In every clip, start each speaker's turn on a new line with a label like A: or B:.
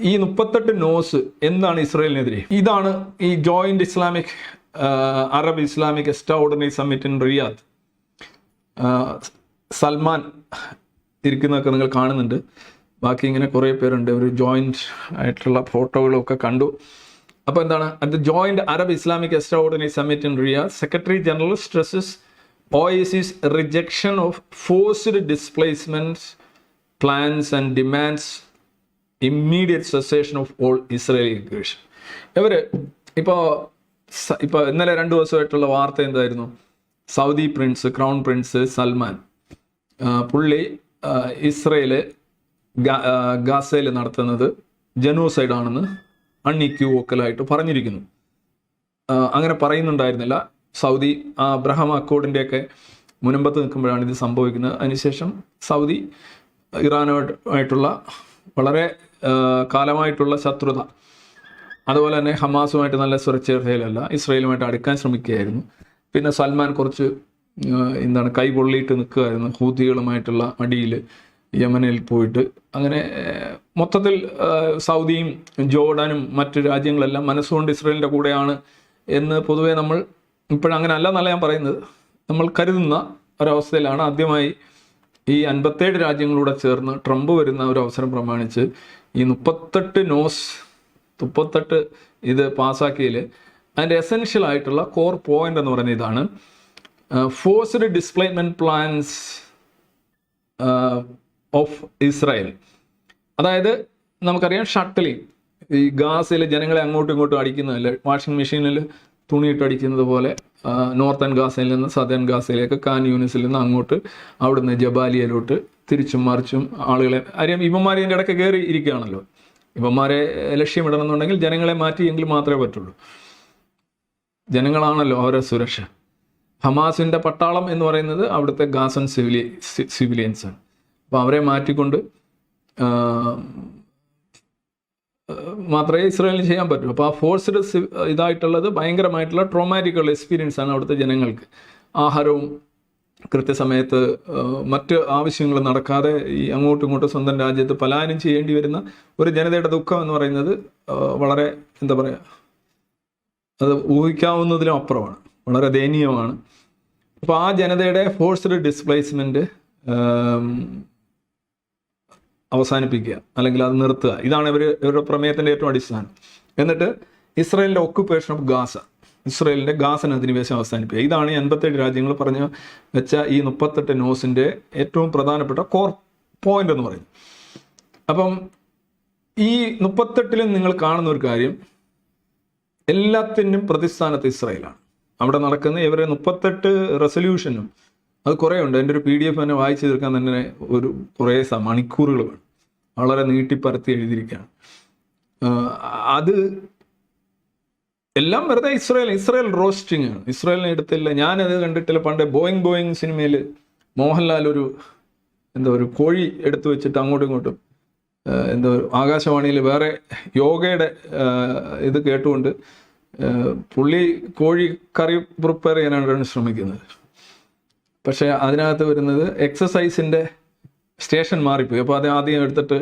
A: ഈ മുപ്പത്തെട്ട് നോസ് എന്താണ് ഇസ്രയേലിനെതിരെ? ഇതാണ് ഈ joint Islamic Arab Islamic extraordinary summit in Riyadh Salman ഇരിക്കുന്നതൊക്കെ നിങ്ങൾ കാണുന്നുണ്ട്. ബാക്കി ഇങ്ങനെ കുറേ പേരുണ്ട്. ഒരു ജോയിന്റ് ആയിട്ടുള്ള ഫോട്ടോകളൊക്കെ കണ്ടു. അപ്പോൾ എന്താണ്? The joint Arab Islamic extraordinary summit in Riyadh. Secretary general stresses OIC's rejection of forced displacement plans and demands immediate cessation of all Israeli English ഇവർ ഇപ്പോൾ ഇപ്പോൾ ഇന്നലെ രണ്ട് ദിവസമായിട്ടുള്ള വാർത്ത എന്തായിരുന്നു? Saudi prince crown prince Salman. പുള്ളി ഇസ്രയേൽ ഗാസയിൽ നടത്തുന്നത് ജനോസൈഡ് ആണെന്ന് അൺഇക്യൂവോക്കലായിട്ട് പറഞ്ഞിരിക്കുന്നു. അങ്ങനെ പറയുന്നുണ്ടായിരുന്നില്ല. സൗദി ആ അബ്രഹാം അക്കോർഡിന്റെയൊക്കെ മുനമ്പത്ത് നിൽക്കുമ്പോഴാണ് ഇത് സംഭവിക്കുന്നത്. അതിനുശേഷം സൗദി ഇറാനുമായിട്ടുള്ള വളരെ കാലമായിട്ടുള്ള ശത്രുത. അതുപോലെ തന്നെ ഹമാസുമായിട്ട് നല്ല സുരക്ഷിതയിലല്ല ഇസ്രയേലുമായിട്ട് അടുക്കാൻ ശ്രമിക്കുകയായിരുന്നു. പിന്നെ സൽമാൻ കുറച്ച് എന്താണ് കൈ പൊള്ളിയിട്ട് നിൽക്കുകയായിരുന്നു ഹൂതികളുമായിട്ടുള്ള അടിയിൽ യമനിൽ പോയിട്ട്. അങ്ങനെ മൊത്തത്തിൽ സൗദിയും ജോർഡാനും മറ്റു രാജ്യങ്ങളെല്ലാം മനസ്സുകൊണ്ട് ഇസ്രയേലിന്റെ കൂടെയാണ് എന്ന് പൊതുവേ നമ്മൾ ഇപ്പോഴങ്ങനെ അല്ല എന്നല്ല ഞാൻ പറയുന്നത്. നമ്മൾ കരുതുന്ന ഒരവസ്ഥയിലാണ് ആദ്യമായി ഈ അൻപത്തേഴ് രാജ്യങ്ങളൂടെ ചേർന്ന് ട്രംപ് വരുന്ന ഒരു അവസരം പ്രമാണിച്ച് ഈ മുപ്പത്തെട്ട് നോസ് മുപ്പത്തെട്ട് ഇത് പാസ്സാക്കിയതിൽ അതിന്റെ എസെൻഷ്യൽ ആയിട്ടുള്ള കോർ പോയിന്റ് എന്ന് പറയുന്ന ഇതാണ്. Forced displacement plans of Israel അതായത് നമുക്കറിയാം ഷട്ടിലിംഗ് ഈ ഗാസിൽ ജനങ്ങളെ അങ്ങോട്ടും ഇങ്ങോട്ടും അടിക്കുന്നതല്ലേ? വാഷിംഗ് മെഷീനിൽ തുണിയിട്ട് അടിക്കുന്നത് പോലെ നോർത്തൻ ഗാസയിൽ നിന്ന് സദേൺ ഗാസയിലേക്ക് കാൻ യൂണിസിൽ നിന്ന് അങ്ങോട്ട് അവിടുന്ന് ജബാലിയയിലോട്ട് തിരിച്ചും മറിച്ചും ആളുകളെ അറിയാം ഇവന്മാർ ഇതിന്റെ ഇടയ്ക്ക് കയറി ഇരിക്കുകയാണല്ലോ. ഇവന്മാരെ ലക്ഷ്യമിടണമെന്നുണ്ടെങ്കിൽ ജനങ്ങളെ മാറ്റിയെങ്കിൽ മാത്രമേ പറ്റുള്ളൂ. ജനങ്ങളാണല്ലോ അവരുടെ സുരക്ഷ. ഹമാസിന്റെ പട്ടാളം എന്ന് പറയുന്നത് അവിടുത്തെ ഗാസൻ സിവിലി സിവിലിയൻസാണ്. അപ്പോൾ അവരെ മാറ്റിക്കൊണ്ട് മാത്രമേ ഇസ്രായേലിന് ചെയ്യാൻ പറ്റൂ. അപ്പോൾ ആ ഫോഴ്സ്ഡ് ഇതായിട്ടുള്ളത് ഭയങ്കരമായിട്ടുള്ള ട്രോമാറ്റിക്കുള്ള എക്സ്പീരിയൻസ് ആണ് അവിടുത്തെ ജനങ്ങൾക്ക്. ആഹാരവും കൃത്യസമയത്ത് മറ്റ് ആവശ്യങ്ങൾ നടക്കാതെ ഈ അങ്ങോട്ടും ഇങ്ങോട്ടും സ്വന്തം രാജ്യത്ത് പലായനം ചെയ്യേണ്ടി വരുന്ന ഒരു ജനതയുടെ ദുഃഖം എന്ന് പറയുന്നത് വളരെ എന്താ പറയുക അത് ഊഹിക്കാവുന്നതിലും അപ്പുറമാണ്. വളരെ ദയനീയമാണ്. അപ്പോൾ ആ ജനതയുടെ ഫോഴ്സ്ഡ് ഡിസ്പ്ലേസ്മെന്റ് അവസാനിപ്പിക്കുക അല്ലെങ്കിൽ അത് നിർത്തുക. ഇതാണ് ഇവർ ഇവരുടെ പ്രമേയത്തിന്റെ ഏറ്റവും അടിസ്ഥാനം. എന്നിട്ട് ഇസ്രയേലിന്റെ ഒക്കുപേഷൻ ഓഫ് ഗാസ ഇസ്രയേലിന്റെ ഗാസൻ അധിനിവേശം അവസാനിപ്പിക്കുക. ഇതാണ് ഈ അൻപത്തേഴ് രാജ്യങ്ങൾ പറഞ്ഞ വെച്ച ഈ മുപ്പത്തെട്ട് നോസിന്റെ ഏറ്റവും പ്രധാനപ്പെട്ട കോർ പോയിന്റ് എന്ന് പറയുന്നത്. അപ്പം ഈ മുപ്പത്തെട്ടിലും നിങ്ങൾ കാണുന്ന ഒരു കാര്യം എല്ലാത്തിനും പ്രതിസ്ഥാനത്ത് ഇസ്രയേലാണ്. അവിടെ നടക്കുന്ന ഇവരെ മുപ്പത്തെട്ട് റെസൊല്യൂഷനും അത് കുറേ ഉണ്ട് എന്റെ ഒരു പി ഡി എഫ് തന്നെ വായിച്ചു തീർക്കാൻ തന്നെ ഒരു കുറേ മണിക്കൂറുകൾ വേണം. വളരെ നീട്ടിപ്പരത്തി എഴുതിയിരിക്കുകയാണ്. അത് എല്ലാം വെറുതെ ഇസ്രായേൽ ഇസ്രായേൽ റോസ്റ്റിംഗ് ആണ്. ഇസ്രായേലിനെ എടുത്തില്ല. ഞാനത് കണ്ടിട്ടില്ല. പണ്ട് ബോയിങ് ബോയിങ് സിനിമയിൽ മോഹൻലാൽ ഒരു എന്താ ഒരു കോഴി എടുത്തു വെച്ചിട്ട് അങ്ങോട്ടും ഇങ്ങോട്ടും എന്താ ആകാശവാണിയിൽ വേറെ യോഗയുടെ ഇത് കേട്ടുകൊണ്ട് പുള്ളി കോഴി കറി പ്രിപ്പയർ ചെയ്യാനാണ് ശ്രമിക്കുന്നത്. പക്ഷേ അതിനകത്ത് വരുന്നത് എക്സസൈസിന്റെ സ്റ്റേഷൻ മാറിപ്പോയി. അപ്പോൾ അത് ആദ്യം എടുത്തിട്ട്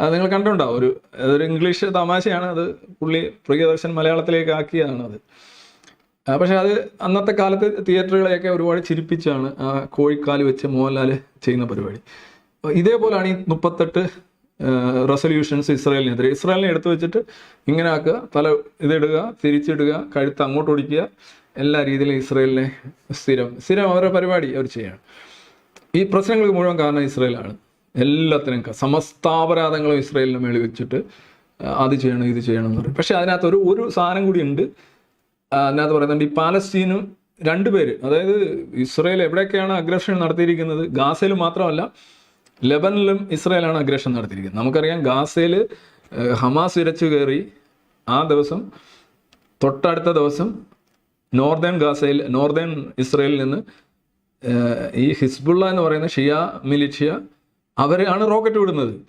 A: അത് നിങ്ങൾ കണ്ടുണ്ടാവും ഒരു അതൊരു ഇംഗ്ലീഷ് തമാശയാണ്. അത് പുള്ളി പ്രിയദർശൻ മലയാളത്തിലേക്ക് ആക്കിയതാണ് അത്. പക്ഷെ അത് അന്നത്തെ കാലത്ത് തിയേറ്ററുകളെയൊക്കെ ഒരുപാട് ചിരിപ്പിച്ചാണ് ആ കോഴിക്കാൽ വെച്ച് മോഹൻലാൽ ചെയ്യുന്ന പരിപാടി. ഇതേപോലെയാണ് ഈ മുപ്പത്തെട്ട് റെസൊല്യൂഷൻസ് ഇസ്രായേലിനെതിരെ. ഇസ്രായേലിനെ എടുത്തു വെച്ചിട്ട് ഇങ്ങനെ ആക്കുക. തല ഇതിടുക തിരിച്ചിടുക കഴുത്ത് അങ്ങോട്ട് ഒടിക്കുക. എല്ലാ രീതിയിലും ഇസ്രയേലിനെ സ്ഥിരം സ്ഥിരം അവരുടെ പരിപാടി അവർ ചെയ്യണം. ഈ പ്രശ്നങ്ങൾക്ക് മുഴുവൻ കാരണം ഇസ്രയേലാണ്. എല്ലാത്തിനും സമസ്താപരാധങ്ങളും ഇസ്രയേലിന് മേളിൽ വെച്ചിട്ട് അത് ചെയ്യണം ഇത് ചെയ്യണം എന്ന് പറയും. പക്ഷെ അതിനകത്ത് ഒരു ഒരു സാധനം കൂടി ഉണ്ട്. അതിനകത്ത് പറയുന്നുണ്ട് ഈ പാലസ്തീനും രണ്ടുപേര് അതായത് ഇസ്രയേൽ എവിടെയൊക്കെയാണ് അഗ്രഷൻ നടത്തിയിരിക്കുന്നത്? ഗാസയിൽ മാത്രമല്ല ലെബനിലും ഇസ്രയേലാണ് അഗ്രഷൻ നടത്തിയിരിക്കുന്നത്. നമുക്കറിയാം ഗാസയിൽ ഹമാസ് ഇരച്ചു കയറി ആ ദിവസം തൊട്ടടുത്ത ദിവസം നോർത്തേൺ ഗാസയിൽ നോർത്തേൺ ഇസ്രയേലിൽ നിന്ന് ഈ ഹിസ്ബുള്ള എന്ന് പറയുന്ന ഷിയ മിലിഷ്യ അവരാണ് റോക്കറ്റ് വിടുന്നത്.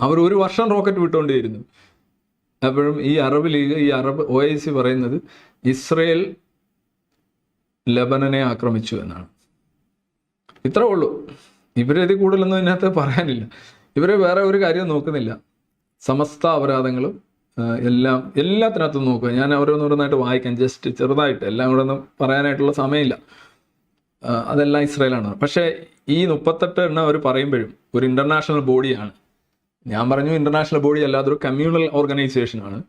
A: അവർ ഒരു വർഷം റോക്കറ്റ് വിട്ടുകൊണ്ടേയിരുന്നു അപ്പോഴും ഈ അറബ് ലീഗ് ഈ അറബ് ഒ ഐ സി പറയുന്നത് ഇസ്രയേൽ ലബനനെ ആക്രമിച്ചു എന്നാണ്. ഇത്രേ ഉള്ളൂ. ഇവരത് കൂടുതലൊന്നും ഇതിനകത്ത് പറയാനില്ല. ഇവരെ വേറെ ഒരു കാര്യം നോക്കുന്നില്ല. സമസ്ത അപരാധങ്ങളും എല്ലാം എല്ലാത്തിനകത്തും നോക്കുക. ഞാൻ ഓരോന്നോരോന്നായിട്ട് വായിക്കാം. ജസ്റ്റ് ചെറുതായിട്ട്. എല്ലാം കൂടെ ഒന്നും പറയാനായിട്ടുള്ള സമയമില്ല. അതെല്ലാം ഇസ്രയേലാണ്. പക്ഷേ ഈ മുപ്പത്തെട്ട് എണ്ണം അവർ പറയുമ്പോഴും ഒരു ഇന്റർനാഷണൽ ബോഡിയാണ് ഞാൻ പറഞ്ഞു ഇന്റർനാഷണൽ ബോഡി അല്ലാതെ ഒരു കമ്മ്യൂണൽ ഓർഗനൈസേഷനാണ്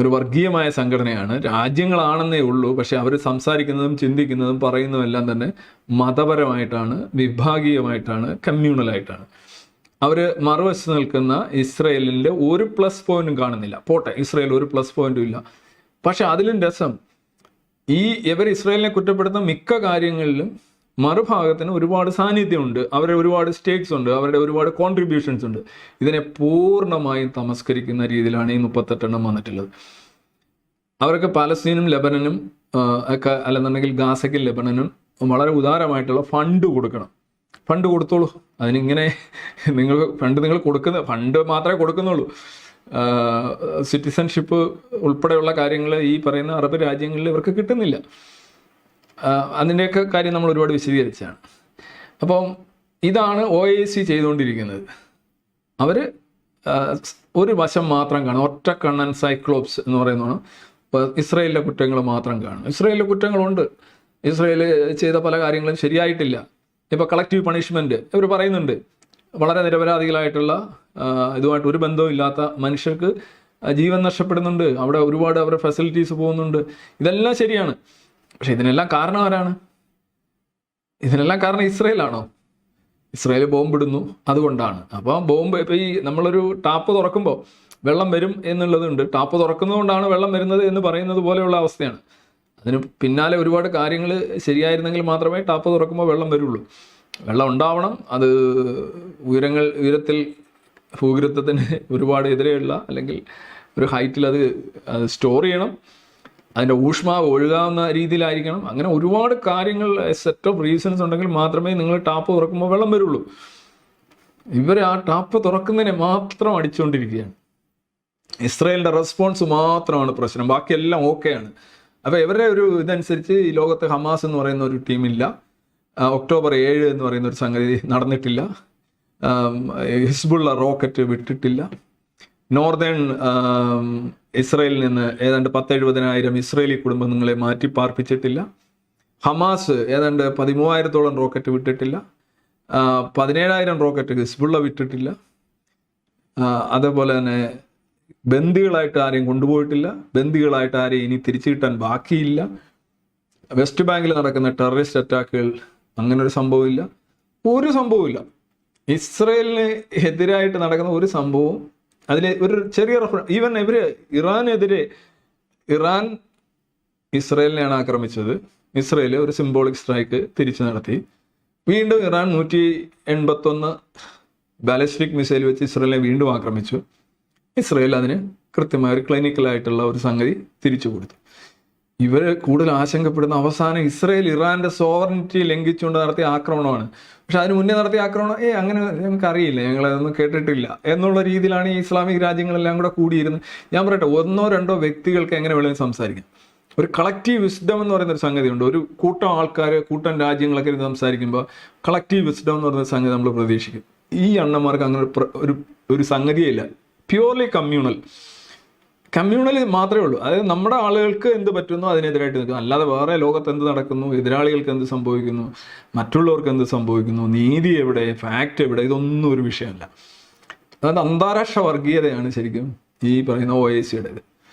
A: ഒരു വർഗീയമായ സംഘടനയാണ്. രാജ്യങ്ങളാണെന്നേ ഉള്ളൂ. പക്ഷെ അവർ സംസാരിക്കുന്നതും ചിന്തിക്കുന്നതും പറയുന്നതും എല്ലാം തന്നെ മതപരമായിട്ടാണ് വിഭാഗീയമായിട്ടാണ് കമ്മ്യൂണലായിട്ടാണ് അവർ മറുവശത്ത് നിൽക്കുന്ന ഇസ്രയേലിന്റെ ഒരു പ്ലസ് പോയിന്റും കാണുന്നില്ല. പോട്ടെ ഇസ്രയേൽ ഒരു പ്ലസ് പോയിന്റും ഇല്ല. പക്ഷെ അതിലും രസം ഈ ഇവർ ഇസ്രയേലിനെ കുറ്റപ്പെടുത്തുന്ന മിക്ക കാര്യങ്ങളിലും മറുഭാഗത്തിന് ഒരുപാട് സാന്നിധ്യമുണ്ട്. അവരുടെ ഒരുപാട് സ്റ്റേക്സ് ഉണ്ട് അവരുടെ ഒരുപാട് കോൺട്രിബ്യൂഷൻസ് ഉണ്ട്. ഇതിനെ പൂർണമായും തമസ്കരിക്കുന്ന രീതിയിലാണ് ഈ മുപ്പത്തെട്ടെണ്ണം വന്നിട്ടുള്ളത്. അവരൊക്കെ പാലസ്തീനും ലെബനനും ഒക്കെ അല്ലെന്നുണ്ടെങ്കിൽ ഗാസയ്ക്കും ലെബനനും വളരെ ഉദാരമായിട്ടുള്ള ഫണ്ട് കൊടുക്കണം. ഫണ്ട് കൊടുത്തോളൂ. അതിനിങ്ങനെ നിങ്ങൾ ഫണ്ട് നിങ്ങൾ കൊടുക്കുന്ന ഫണ്ട് മാത്രമേ കൊടുക്കുന്നുള്ളൂ. സിറ്റിസൺഷിപ്പ് ഉൾപ്പെടെയുള്ള കാര്യങ്ങൾ ഈ പറയുന്ന അറബ് രാജ്യങ്ങളിൽ ഇവർക്ക് കിട്ടുന്നില്ല. അതിന്റെയൊക്കെ കാര്യം നമ്മൾ ഒരുപാട് വിശദീകരിച്ചാണ് അപ്പം ഇതാണ് ഒ എ സി ചെയ്തുകൊണ്ടിരിക്കുന്നത്. അവർ ഒരു വശം മാത്രം കാണും. ഒറ്റ കണ്ണൻ സൈക്ലോപ്സ് എന്ന് പറയുന്നതാണ്. ഇസ്രയേലിലെ കുറ്റങ്ങൾ മാത്രം കാണും. ഇസ്രയേലിലെ കുറ്റങ്ങളുണ്ട്. ഇസ്രയേൽ ചെയ്ത പല കാര്യങ്ങളും ശരിയായിട്ടില്ല. ഇപ്പോൾ കളക്റ്റീവ് പണിഷ്മെന്റ് ഇവർ പറയുന്നുണ്ട്. വളരെ നിരപരാധികളായിട്ടുള്ള ഇതുമായിട്ട് ഒരു ബന്ധവും ഇല്ലാത്ത മനുഷ്യർക്ക് ജീവൻ നഷ്ടപ്പെടുന്നുണ്ട്. അവിടെ ഒരുപാട് അവരുടെ ഫെസിലിറ്റീസ് പോകുന്നുണ്ട്. ഇതെല്ലാം ശരിയാണ്. പക്ഷെ ഇതിനെല്ലാം കാരണം ആരാണ്? ഇതിനെല്ലാം കാരണം ഇസ്രയേലാണോ? ഇസ്രായേൽ ബോംബിടുന്നു അതുകൊണ്ടാണ്. അപ്പോൾ ബോംബ് ഇപ്പോൾ ഈ നമ്മളൊരു ടാപ്പ് തുറക്കുമ്പോൾ വെള്ളം വരും എന്നുള്ളതുണ്ട്. ടാപ്പ് തുറക്കുന്നതുകൊണ്ടാണ് വെള്ളം വരുന്നത് എന്ന് പറയുന്നത് പോലെയുള്ള അവസ്ഥയാണ്. അതിന് പിന്നാലെ ഒരുപാട് കാര്യങ്ങൾ ശരിയായിരുന്നെങ്കിൽ മാത്രമേ ടാപ്പ് തുറക്കുമ്പോൾ വെള്ളം വരുള്ളൂ. വെള്ളം ഉണ്ടാവണം. അത് ഉയരങ്ങൾ ഉയരത്തിൽ ഭൂഗൃത്വത്തിന് ഒരുപാട് എതിരെയുള്ള അല്ലെങ്കിൽ ഒരു ഹൈറ്റിൽ അത് സ്റ്റോർ ചെയ്യണം. അതിന്റെ ഊഷ്മാവ് ഒഴുകാവുന്ന രീതിയിലായിരിക്കണം. അങ്ങനെ ഒരുപാട് കാര്യങ്ങൾ സെറ്റ് ഓഫ് റീസൺസ് ഉണ്ടെങ്കിൽ മാത്രമേ നിങ്ങൾ ടാപ്പ് തുറക്കുമ്പോൾ വെള്ളം വരുള്ളൂ. ഇവർ ആ ടാപ്പ് തുറക്കുന്നതിനെ മാത്രം അടിച്ചുകൊണ്ടിരിക്കുകയാണ്. ഇസ്രയേലിന്റെ റെസ്പോൺസ് മാത്രമാണ് പ്രശ്നം. ബാക്കിയെല്ലാം ഓക്കെയാണ് അപ്പോൾ ഇവരുടെ ഒരു ഇതനുസരിച്ച് ഈ ലോകത്ത് ഹമാസ് എന്ന് പറയുന്ന ഒരു ടീമില്ല. ഒക്ടോബർ ഏഴ് എന്ന് പറയുന്ന ഒരു സംഗതി നടന്നിട്ടില്ല. ഹിസ്ബുള്ള റോക്കറ്റ് വിട്ടിട്ടില്ല. നോർത്തേൺ ഇസ്രയേലിൽ നിന്ന് ഏതാണ്ട് പത്തെഴുപതിനായിരം ഇസ്രയേലി കുടുംബങ്ങളെ മാറ്റി പാർപ്പിച്ചിട്ടില്ല. ഹമാസ് ഏതാണ്ട് പതിമൂവായിരത്തോളം റോക്കറ്റ് വിട്ടിട്ടില്ല. പതിനേഴായിരം റോക്കറ്റ് ഹിസ്ബുള്ള വിട്ടിട്ടില്ല. അതേപോലെ തന്നെ ബന്ദികളായിട്ട് ആരെയും കൊണ്ടുപോയിട്ടില്ല. ബന്ദികളായിട്ട് ആരെയും ഇനി തിരിച്ചു കിട്ടാൻ ബാക്കിയില്ല. വെസ്റ്റ് ബാങ്കിൽ നടക്കുന്ന ടെററിസ്റ്റ് അറ്റാക്കുകൾ അങ്ങനെ ഒരു സംഭവമില്ല ഒരു സംഭവമില്ല ഇസ്രയേലിന് എതിരായിട്ട് നടക്കുന്ന ഒരു സംഭവവും അതിൽ ഒരു ചെറിയ റെഫറൻസ് ഈവൻ ഇവർ ഇറാനെതിരെ ഇറാൻ ഇസ്രയേലിനെയാണ് ആക്രമിച്ചത്. ഇസ്രയേൽ ഒരു സിംബോളിക് സ്ട്രൈക്ക് തിരിച്ചു നടത്തി. വീണ്ടും ഇറാൻ നൂറ്റി എൺപത്തൊന്ന് ബാലിസ്റ്റിക് മിസൈൽ വെച്ച് ഇസ്രയേലിനെ വീണ്ടും ആക്രമിച്ചു. ഇസ്രയേൽ അതിന് കൃത്യമായ ഒരു ക്ലിനിക്കലായിട്ടുള്ള ഒരു സംഗതി തിരിച്ചു കൊടുത്തു. ഇവർ കൂടുതൽ ആശങ്കപ്പെടുന്ന അവസാനം ഇസ്രയേൽ ഇറാന്റെ സോവറിനിറ്റി ലംഘിച്ചുകൊണ്ട് നടത്തിയ ആക്രമണമാണ്. പക്ഷെ അതിന് മുന്നേ നടത്തിയ ആക്രമണം ഏ അങ്ങനെ ഞങ്ങൾക്ക് അറിയില്ല ഞങ്ങൾ അതൊന്നും കേട്ടിട്ടില്ല എന്നുള്ള രീതിയിലാണ് ഈ ഇസ്ലാമിക് രാജ്യങ്ങളെല്ലാം കൂടെ കൂടിയിരുന്നത്. ഞാൻ പറയട്ടെ ഒന്നോ രണ്ടോ വ്യക്തികൾക്ക് എങ്ങനെ വേണമെങ്കിൽ സംസാരിക്കാം. ഒരു കളക്റ്റീവ് വിസ്ഡം എന്ന് പറയുന്ന ഒരു സംഗതിയുണ്ട്. ഒരു കൂട്ടം ആൾക്കാർ കൂട്ടം രാജ്യങ്ങളൊക്കെ ഇരുന്ന് സംസാരിക്കുമ്പോൾ കളക്റ്റീവ് വിസ്ഡം എന്ന് പറയുന്ന സംഗതി നമ്മൾ പ്രതീക്ഷിക്കും. ഈ അണ്ണന്മാർക്ക് അങ്ങനെ ഒരു ഒരു സംഗതിയില്ല പ്യൂർലി കമ്മ്യൂണൽ കമ്മ്യൂണൽ മാത്രമേ ഉള്ളൂ. അതായത് നമ്മുടെ ആളുകൾക്ക് എന്ത് പറ്റുന്നു അതിനെതിരായിട്ട് നിൽക്കുന്നു. അല്ലാതെ വേറെ ലോകത്ത് എന്ത് നടക്കുന്നു? എതിരാളികൾക്ക് എന്ത് സംഭവിക്കുന്നു? മറ്റുള്ളവർക്ക് എന്ത് സംഭവിക്കുന്നു? നീതി എവിടെ? ഫാക്റ്റ് എവിടെ? ഇതൊന്നും ഒരു വിഷയമല്ല. അതായത് അന്താരാഷ്ട്ര വർഗീയതയാണ് ശരിക്കും ഈ പറയുന്ന ഒ എ സിയുടേത്